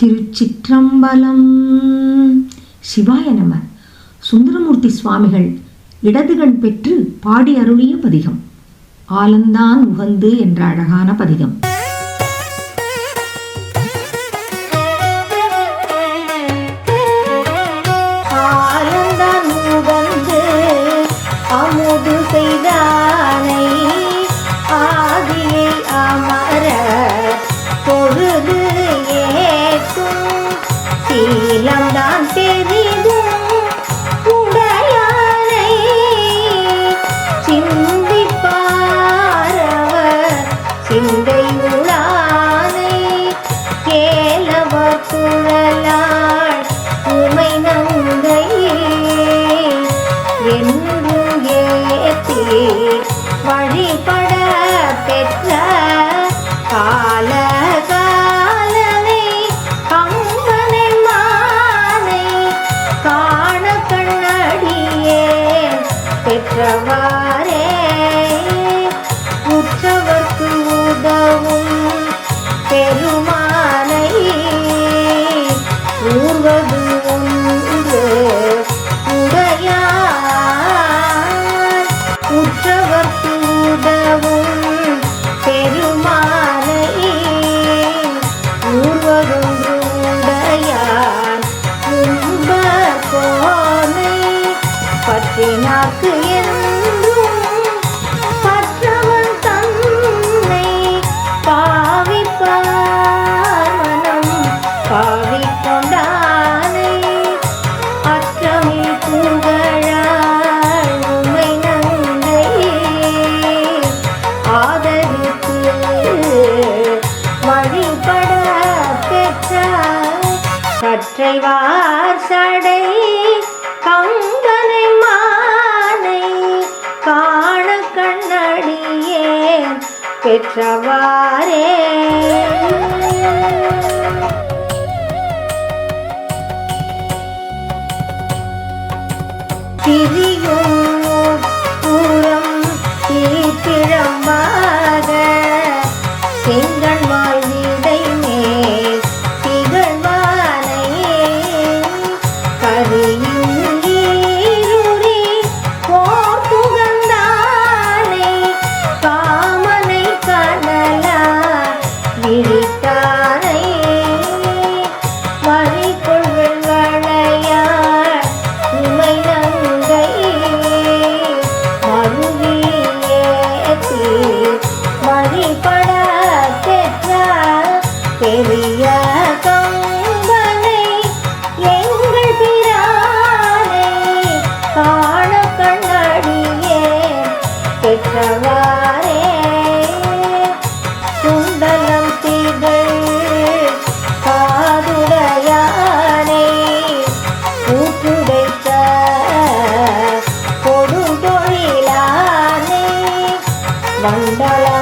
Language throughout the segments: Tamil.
திருச்சிற்றம்பலம். சிவாய நம. சுந்தரமூர்த்தி சுவாமிகள் இடதுகண் பெற்று பாடி அருளிய பதிகம். ஆலந்தான் உகந்து என்ற அழகான பதிகம். உடையுளானை கேளவ சுழலாள். உமை நங்கையே என்னும் ஏத்தியே வழிபட பெற்ற கால காலனை கம்பனை மானை காண கண்ணடியே பெற்றவ ஆழ்வார் சடை கம்பனை மானை காண கண்ணடியே பெற்றவாரே திரியும் Hey, hey. Vandala.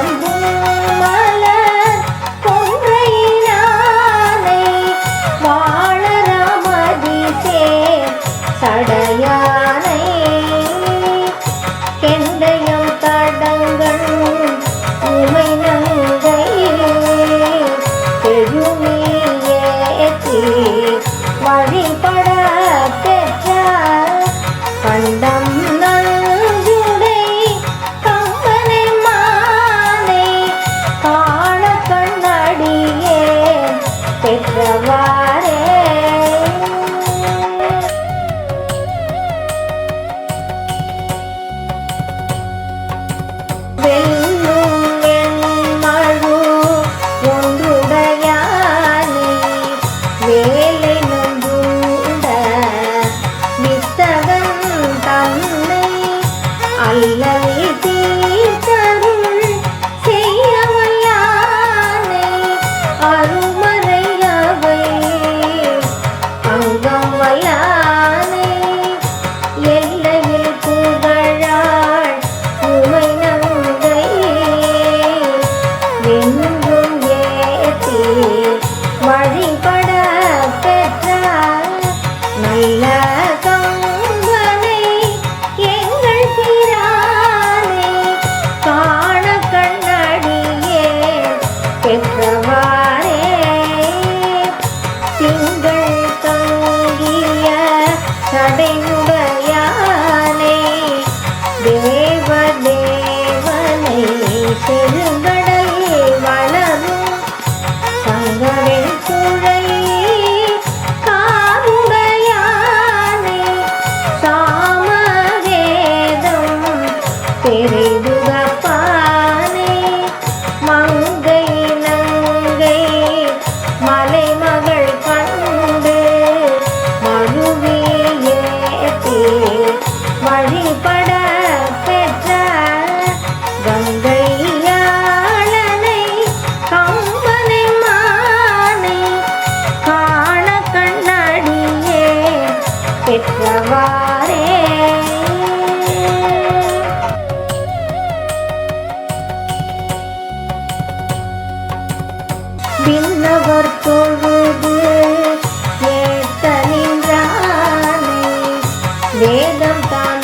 cantar.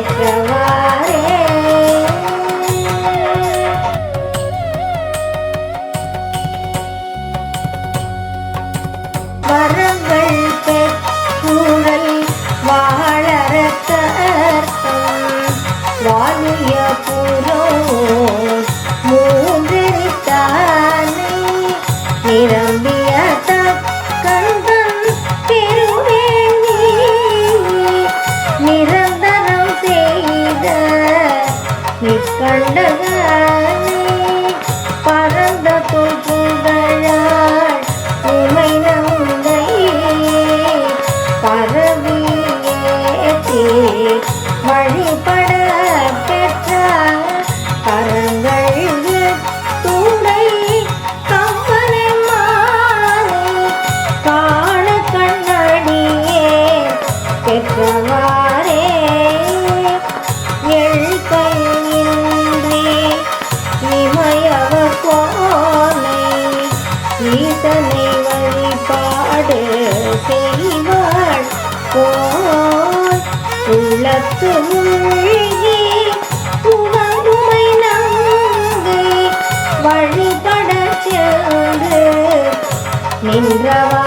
Like the கண்டவர் பெருமாள் போல் உள்ளத்து மூழ்கி புகமுமை நங்கு வழிபட சென்று நின்றவா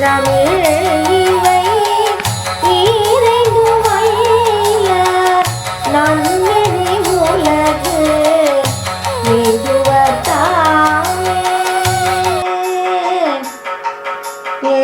தமிழ் இவை இறைந்துவையார் நன்மணி உலகு வேண்டுவத்தாமே ஏ